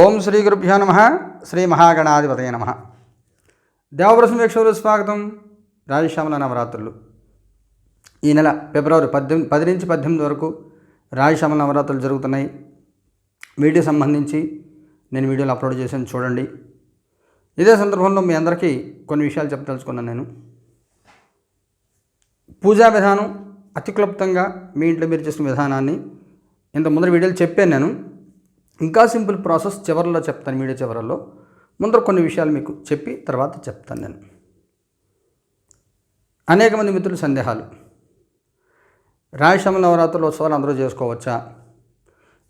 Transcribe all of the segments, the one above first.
ఓం శ్రీ గురుభ్యో నమ. శ్రీ మహాగణాధిపతయ నమ. దేవప్రసం వీక్షకులు స్వాగతం. రాజశ్యామల నవరాత్రులు. ఈ నెల ఫిబ్రవరి పద్దెనిమిది పది నుంచి పద్దెనిమిది వరకు రాజశ్యామల నవరాత్రులు జరుగుతున్నాయి. వీడియో సంబంధించి నేను వీడియోలు అప్లోడ్ చేశాను చూడండి. ఇదే సందర్భంలో మీ అందరికీ కొన్ని విషయాలు చెప్పదలుచుకున్నాను నేను. పూజా విధానం అతి క్లుప్తంగా మీ ఇంట్లో మీరు చేసిన విధానాన్ని ఇంత ముందర వీడియోలు చెప్పాను నేను. ఇంకా సింపుల్ ప్రాసెస్ చివరిలో చెప్తాను వీడియో చివరిలో. ముందర కొన్ని విషయాలు మీకు చెప్పి తర్వాత చెప్తాను నేను. అనేక మంది మిత్రుల సందేహాలు. రాయశ్యామ నవరాత్రుల ఉత్సవాలు అందరూ చేసుకోవచ్చా?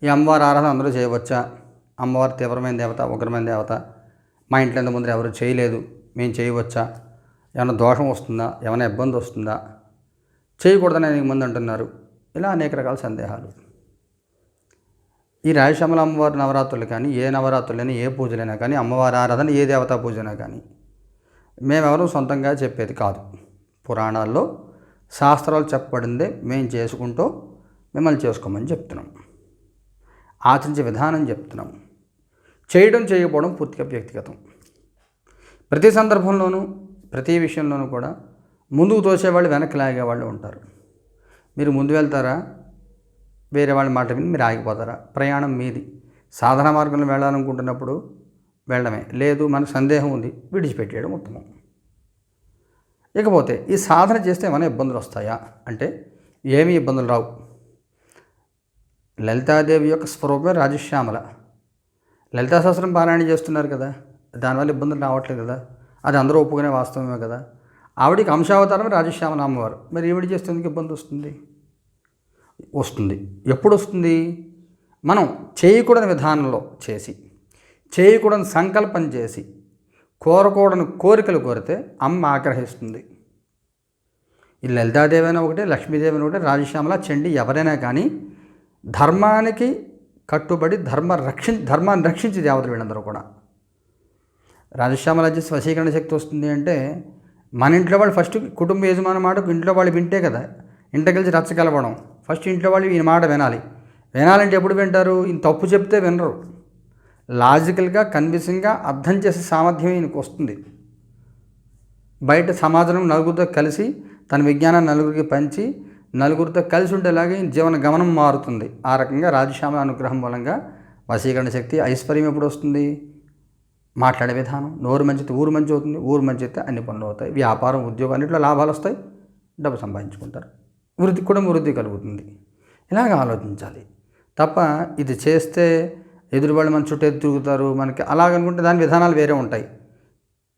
ఈ అమ్మవారి ఆరాధన అందరూ చేయవచ్చా? అమ్మవారి తీవ్రమైన దేవత ఉగ్రమైన దేవత. మా ఇంట్లో ముందర ఎవరు చేయలేదు. మేము చేయవచ్చా? ఏమైనా దోషం వస్తుందా? ఏమైనా ఇబ్బంది వస్తుందా? చేయకూడదని అనేక మంది అంటున్నారు. ఇలా అనేక రకాల సందేహాలు. ఈ రాయశ్యామల అమ్మవారి నవరాత్రులు కానీ ఏ నవరాత్రులైనా ఏ పూజలైనా కానీ అమ్మవారి ఆరాధన ఏ దేవతా పూజనా కానీ మేమెవరూ సొంతంగా చెప్పేది కాదు. పురాణాల్లో శాస్త్రాలు చెప్పబడిందే మేము చేసుకుంటూ మిమ్మల్ని చేసుకోమని చెప్తున్నాం. ఆచరించే విధానం చెప్తున్నాం. చేయడం చేయకపోవడం పూర్తిగా వ్యక్తిగతం. ప్రతి సందర్భంలోనూ ప్రతి విషయంలోనూ కూడా ముందుకు తోసేవాళ్ళు వెనక్కి లాగేవాళ్ళు ఉంటారు. మీరు ముందు వెళ్తారా? వేరే వాళ్ళ మాట విని మీరు ఆగిపోతారా? ప్రయాణం మీది. సాధన మార్గంలో వెళ్ళాలనుకుంటున్నప్పుడు వెళ్ళడమే. లేదు మనకు సందేహం ఉంది విడిచిపెట్టేయడం ఉత్తమం. ఇకపోతే ఈ సాధన చేస్తే ఏమైనా ఇబ్బందులు వస్తాయా? అంటే ఏమీ ఇబ్బందులు రావు. లలితాదేవి యొక్క స్వరూపమే రాజశ్యామల. లలితా సహస్రం పారాయణ చేస్తున్నారు కదా దానివల్ల ఇబ్బందులు రావట్లేదు కదా అది అందరూ ఒప్పుకునే వాస్తవమే కదా. ఆవిడికి అంశావతారం రాజశ్యామల అమ్మవారు. మరి ఈవిడ చేస్తే ఎందుకు ఇబ్బంది వస్తుంది? వస్తుంది. ఎప్పుడు వస్తుంది మనం చేయకూడని విధానంలో చేసి చేయకూడని సంకల్పం చేసి కోరకూడని కోరికలు కోరితే అమ్మ ఆగ్రహిస్తుంది. ఈ లలితాదేవైనా ఒకటే లక్ష్మీదేవైనా ఒకటే రాజశ్యామల చండి ఎవరైనా కానీ ధర్మానికి కట్టుబడి ధర్మ రక్షి ధర్మాన్ని రక్షించే దేవతలు వీళ్ళందరూ కూడా. రాజశ్యామల చేసి వశీకరణ శక్తి వస్తుంది అంటే మన ఇంట్లో వాళ్ళు ఫస్ట్ కుటుంబ యజమాని మాట ఇంట్లో వాళ్ళు వింటే కదా ఇంటకెళ్ళి రచ్చగలవడం ఫస్ట్ ఇంట్లో వాళ్ళు ఈయన మాట వినాలి. వినాలంటే ఎప్పుడు వింటారు? ఈయన తప్పు చెప్తే వినరు. లాజికల్గా కన్విన్సింగ్గా అర్థం చేసే సామర్థ్యం ఈయనకు వస్తుంది. బయట సమాజం నలుగురితో కలిసి తన విజ్ఞానాన్ని నలుగురికి పంచి నలుగురితో కలిసి ఉండేలాగా ఈయన జీవన గమనం మారుతుంది. ఆ రకంగా రాజశ్యామ అనుగ్రహం మూలంగా వశీకరణ శక్తి ఐశ్వర్యం ఎప్పుడు వస్తుంది? మాట్లాడే విధానం నోరు మంచితే ఊరు మంచి అవుతుంది ఊరు మంచి అయితే అన్ని పనులు అవుతాయి. వ్యాపారం ఉద్యోగం అన్నింటిలో లాభాలు వస్తాయి. డబ్బు సంపాదించుకుంటారు. వృద్ధి కూడా వృద్ధి కలుగుతుంది. ఇలాగ ఆలోచించాలి. తప్ప ఇది చేస్తే ఎదురువాళ్ళు మన చుట్టూ తిరుగుతారు మనకి అలాగనుకుంటే దాని విధానాలు వేరే ఉంటాయి.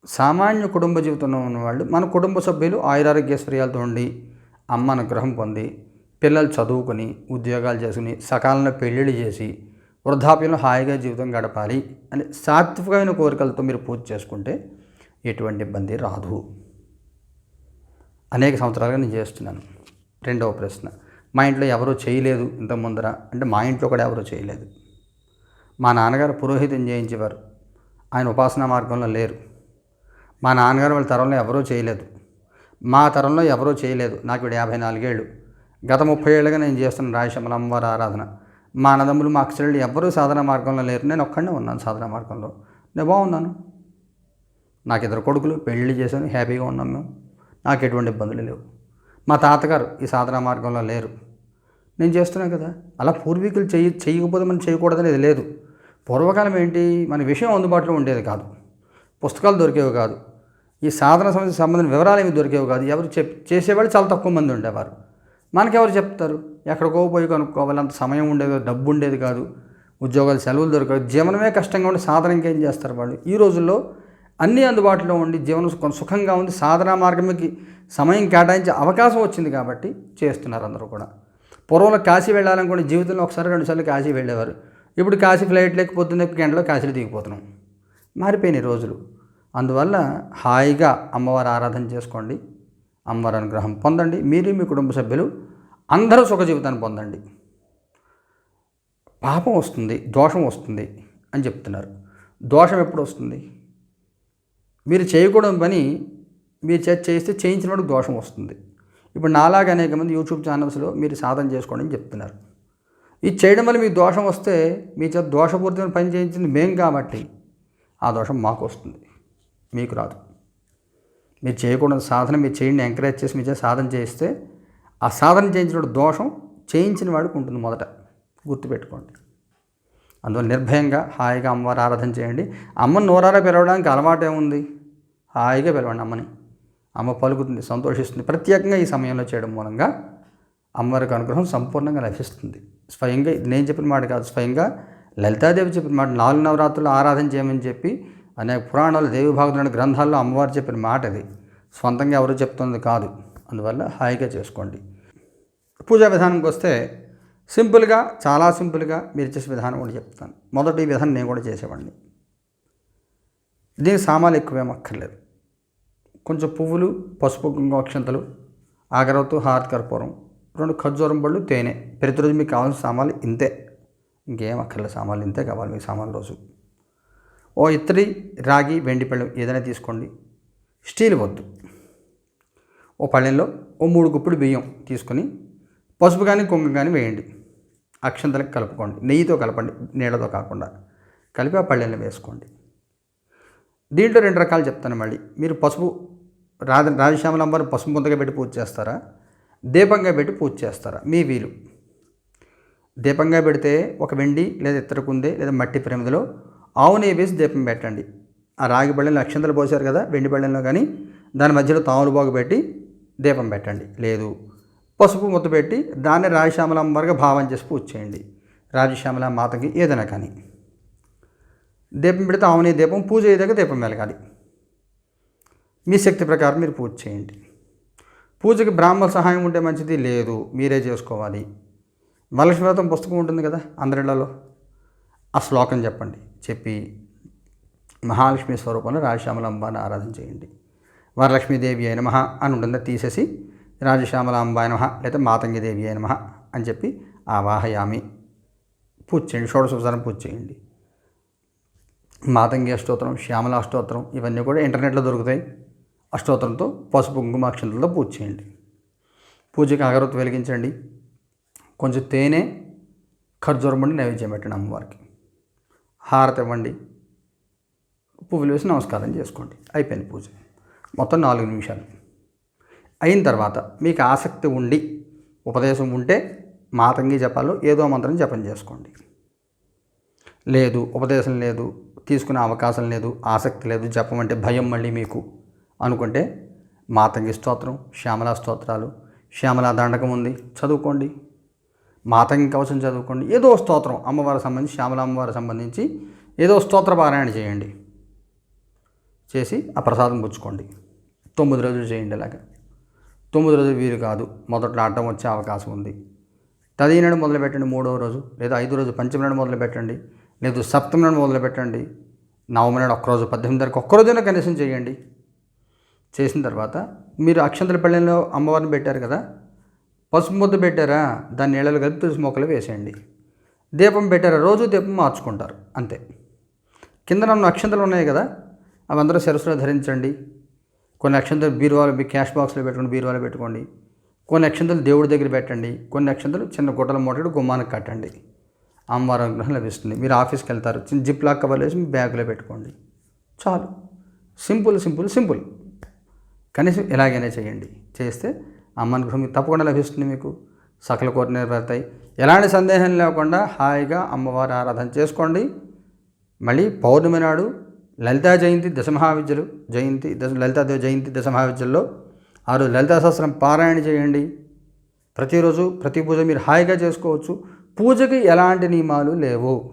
సామాన్య కుటుంబ జీవితంలో ఉన్నవాళ్ళు మన కుటుంబ సభ్యులు ఆయురారోగ్యశ్వర్యాలతో ఉండి అమ్మ అనుగ్రహం పొంది పిల్లలు చదువుకొని ఉద్యోగాలు చేసుకుని సకాలంలో పెళ్ళిళ్ళు చేసి వృద్ధాప్యంలో హాయిగా జీవితం గడపాలి అని సాత్వికమైన కోరికలతో మీరు పూజ చేసుకుంటే ఎటువంటి ఇబ్బంది రాదు. అనేక సంవత్సరాలుగా నేను చేస్తున్నాను. రెండవ ప్రశ్న. మా ఇంట్లో ఎవరూ చేయలేదు ఇంత ముందర. అంటే మా ఇంట్లో కూడా ఎవరూ చేయలేదు. మా నాన్నగారు పురోహితం చేయించేవారు ఆయన ఉపాసనా మార్గంలో లేరు. మా నాన్నగారు వాళ్ళ తరంలో ఎవరూ చేయలేదు. మా తరంలో ఎవరూ చేయలేదు. నాకు ఇప్పుడు యాభై నాలుగేళ్ళు. గత ముప్పై ఏళ్ళుగా నేను చేస్తున్న రాయశమల అమ్మవారి ఆరాధన. మా అన్నదమ్ములు మా అక్షరులు ఎవ్వరూ సాధన మార్గంలో లేరు. నేను ఒక్కడే ఉన్నాను సాధన మార్గంలో. నేను బాగున్నాను. నాకు ఇద్దరు కొడుకులు పెళ్ళి చేశాను హ్యాపీగా ఉన్నాం మేము. నాకు ఎటువంటి ఇబ్బందులు లేవు. మా తాతగారు ఈ సాధన మార్గంలో లేరు. నేను చేస్తున్నాను కదా. అలా పూర్వీకులు చెయ్యి చేయకపోతే మనం చేయకూడదనేది లేదు. పూర్వకాలం ఏంటి? మన విషయం అందుబాటులో ఉండేది కాదు. పుస్తకాలు దొరికేవి కాదు. ఈ సాధన సమస్య సంబంధించిన వివరాలు ఏమి దొరికేవి కాదు. ఎవరు చెప్ చేసేవాళ్ళు చాలా తక్కువ మంది ఉండేవారు. మనకెవరు చెప్తారు? ఎక్కడికో పోయి కనుక్కోవాలి. అంత సమయం ఉండేది డబ్బు ఉండేది కాదు. ఉద్యోగాలు సెలవులు దొరకదు జీవనమే కష్టంగా ఉండి సాధన ఇంకేం చేస్తారు వాళ్ళు? ఈ రోజుల్లో అన్నీ అందుబాటులో ఉండి జీవనం కొంత సుఖంగా ఉంది సాధనా మార్గంకి సమయం కేటాయించే అవకాశం వచ్చింది కాబట్టి చేస్తున్నారు అందరూ కూడా. పూర్వంలో కాశీ వెళ్ళాలనుకోండి జీవితంలో ఒకసారి రెండుసార్లు కాశీ వెళ్ళేవారు. ఇప్పుడు కాశీ ఫ్లైట్ లేకపోతుంది గంటలో కాశీలో దిగిపోతున్నాం. మారిపోయినాయి రోజులు. అందువల్ల హాయిగా అమ్మవారి ఆరాధన చేసుకోండి అమ్మవారి అనుగ్రహం పొందండి మీరు మీ కుటుంబ సభ్యులు అందరూ సుఖ జీవితాన్ని పొందండి. పాపం వస్తుంది దోషం వస్తుంది అని చెప్తున్నారు. దోషం ఎప్పుడు వస్తుంది? మీరు చేయకూడని పని మీరు చే చేస్తే వాడికి దోషం వస్తుంది. ఇప్పుడు నాలాగా అనేక మంది యూట్యూబ్ ఛానల్స్లో మీరు సాధన చేసుకోండి అని చెప్తున్నారు. ఇది చేయడం వల్ల మీకు దోషం వస్తే మీ చేత దోషపూరితమైన పని చేయించింది మేం కాబట్టి ఆ దోషం మాకు వస్తుంది. మీకు రాదు. మీరు చేయకూడదు సాధన మీరు చేయండి ఎంకరేజ్ చేసి మీ చేత సాధన చేయిస్తే ఆ సాధన చేయించిన దోషం చేయించిన వాడికి ఉంటుంది మొదట. గుర్తుపెట్టుకోండి. అందువల్ల నిర్భయంగా హాయిగా అమ్మవారు ఆరాధన చేయండి. అమ్మని నోరారా పిలవడానికి అలవాటు ఏముంది హాయిగా పిలవండి అమ్మని. అమ్మ పలుకుతుంది సంతోషిస్తుంది. ప్రత్యేకంగా ఈ సమయంలో చేయడం మూలంగా అమ్మవారికి అనుగ్రహం సంపూర్ణంగా లభిస్తుంది. స్వయంగా ఇది నేను చెప్పిన మాట కాదు స్వయంగా లలితాదేవి చెప్పిన మాట నాలుగు నవరాత్రులు ఆరాధన చేయమని చెప్పి అనేక పురాణాలు దేవి భాగవతుల గ్రంథాల్లో అమ్మవారు చెప్పిన మాట అది. స్వంతంగా ఎవరు చెప్తుంది కాదు. అందువల్ల హాయిగా చేసుకోండి. పూజా విధానంకి వస్తే సింపుల్గా చాలా సింపుల్గా మీరు చేసే విధానం కూడా చెప్తాను. మొదటి విధానం నేను కూడా చేసేవాడిని. దీనికి సామాన్లు ఎక్కువేం అక్కర్లేదు. కొంచెం పువ్వులు పసుపు కుంకుమ అక్షంతలు ఆగరవత్తు హారతి కర్పూరం రెండు ఖర్జూరం పళ్ళు తేనె. ప్రతిరోజు మీకు కావాల్సిన సామాన్లు ఇంతే. ఇంకేం అక్కర్లేదు సామాన్లు ఇంతే కావాలి మీకు సామాన్లు రోజు. ఓ ఇత్తడి రాగి వెండి పళ్ళెం ఏదైనా తీసుకోండి. స్టీల్ వద్దు. ఓ పళ్ళెంలో ఓ మూడు గుప్పుడు బియ్యం తీసుకొని పసుపు కానీ కుంకుమ కానీ వేయండి. అక్షంతలకు కలుపుకోండి. నెయ్యితో కలపండి. నీళ్ళతో కాకుండా కలిపి ఆ పళ్ళెల్ని వేసుకోండి. దీంట్లో రెండు రకాలు చెప్తాను మళ్ళీ. మీరు పసుపు రాజ రాజశ్యామలంబర్ పసుపు ముందుగా పెట్టి పూజ చేస్తారా? దీపంగా పెట్టి పూజ చేస్తారా? మీ వీలు. దీపంగా పెడితే ఒక వెండి లేదా ఇత్తడి కుందే లేదా మట్టి ప్రమిదలో ఆవు నెయ్యి వేసి దీపం పెట్టండి. ఆ రాగి బళ్ళెంలో అక్షంతలు పోసారు కదా వెండి బళ్ళెంలో కానీ దాని మధ్యలో తాములు బాగు పెట్టి దీపం పెట్టండి. లేదు. పసుపు ముద్ద పెట్టి దాన్ని రాజశ్యామలంబర్గా భావం చేసి పూజ చేయండి. రాజశ్యామల మాతకి ఏదైనా కానీ. దీపం పెడితే ఆవుని దీపం పూజ అయ్యేదాకా దీపం వెలగాలి. మీ శక్తి ప్రకారం మీరు పూజ చేయండి. పూజకి బ్రాహ్మణ సహాయం ఉంటే మంచిది లేదు మీరే చేసుకోవాలి. వరలక్ష్మి వ్రతం పుస్తకం ఉంటుంది కదా అందరిళ్ళలో. ఆ శ్లోకం చెప్పండి. చెప్పి మహాలక్ష్మి స్వరూపంలో రాజశ్యామలాంబాని ఆరాధన చేయండి. వరలక్ష్మీదేవి అయిన మహా అని ఉంటుంది తీసేసి రాజశ్యామలాంబాయ నమ లేదా మాతంగిదేవి అయిన అని చెప్పి ఆవాహయామి. పూజ చేయండి షోడశోపచారం పూజ చేయండి. మాతంగి అష్టోత్తరం శ్యామల అష్టోత్తరం ఇవన్నీ కూడా ఇంటర్నెట్లో దొరుకుతాయి. అష్టోత్తరంతో పసుపు కుంకుమాక్షంతో పూజ చేయండి. పూజకి అగరవత్తు వెలిగించండి. కొంచెం తేనె ఖర్జూరం పండి నైవేద్యం పెట్టండి అమ్మవారికి. హారతి ఇవ్వండి. పువ్వులు వేసి నమస్కారం చేసుకోండి. అయిపోయింది పూజ. మొత్తం నాలుగు నిమిషాలు. అయిన తర్వాత మీకు ఆసక్తి ఉండి ఉపదేశం ఉంటే మాతంగి జపాలు ఏదో మంత్రం జపం చేసుకోండి. లేదు ఉపదేశం లేదు తీసుకునే అవకాశం లేదు ఆసక్తి లేదు జపం అంటే భయం మళ్ళీ మీకు అనుకుంటే మాతంగి స్తోత్రం శ్యామలా స్తోత్రాలు శ్యామలా దండకం ఉంది చదువుకోండి. మాతంగి కవచం చదువుకోండి. ఏదో స్తోత్రం అమ్మవారికి సంబంధించి శ్యామల అమ్మవారి సంబంధించి ఏదో స్తోత్ర పారాయణ చేయండి. చేసి ఆ ప్రసాదం పుచ్చుకోండి. తొమ్మిది రోజులు చేయండి ఇలాగ తొమ్మిది రోజులు వీలు కాదు. మొదట్లో అడ్డం వచ్చే అవకాశం ఉంది. తది నాడు మొదలు పెట్టండి మూడవ రోజు లేదా ఐదు రోజు పంచమి నాడు మొదలు పెట్టండి లేదు సప్తమి నాడు మొదలు పెట్టండి నవమి నాడు ఒక్కరోజు పద్దెనిమిది తారీఖు ఒక్కరోజైనా కనీసం చేయండి. చేసిన తర్వాత మీరు అక్షంతల పల్లెలో అమ్మవారిని పెట్టారు కదా పసుపు ముద్ద పెట్టారా దాన్ని నీళ్ళలో కలిపి తులసి మొక్కలు వేసేయండి. దీపం పెట్టారా రోజు దీపం మార్చుకుంటారు అంతే. కింద నన్ను అక్షంతలు ఉన్నాయి కదా అవి అందరూ శిరస్సులో ధరించండి. కొన్ని అక్షంతలు బీరువాలో మీ క్యాష్ బాక్స్లో పెట్టుకోండి బీరువాలో పెట్టుకోండి. కొన్ని అక్షంతలు దేవుడి దగ్గర పెట్టండి కొన్ని అక్షంతలు చిన్న గుట్టల మూటడు గుమ్మానికి కట్టండి. అమ్మవారి అనుగ్రహం లభిస్తుంది. మీరు ఆఫీస్కి వెళ్తారు చిన్న జిప్ లాక్ కవర్ వేసి మీ బ్యాగ్లో పెట్టుకోండి. చాలు. Simple simple simple. కనీసం ఇలాగైనా చేయండి. చేస్తే అమ్మ అనుగ్రహం మీకు తప్పకుండా లభిస్తుంది మీకు. సకల కోరిక నెరవేరుతాయి. ఎలాంటి సందేహం లేకుండా హాయిగా అమ్మవారి ఆరాధన చేసుకోండి. మళ్ళీ పౌర్ణమి నాడు లలితా జయంతి దశమహావిద్యలు జయంతి దశ లలితాదేవి జయంతి దశమహావిద్యల్లో ఆ రోజు లలితా సహస్రం పారాయణ చేయండి. ప్రతిరోజు ప్రతి పూజ మీరు హాయిగా చేసుకోవచ్చు. పూజకి ఎలాంటి నియమాలు లేవు.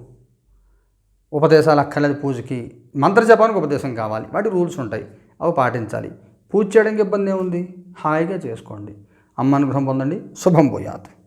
ఉపదేశాలు అక్కర్లేదు పూజకి. మంత్ర జపానికి ఉపదేశం కావాలి. వాటి రూల్స్ ఉంటాయి. అవి పాటించాలి. పూజ చేయడానికి ఇబ్బంది ఏముంది? హాయిగా చేసుకోండి. అమ్మ అనుగ్రహం పొందండి. శుభం పోయాత్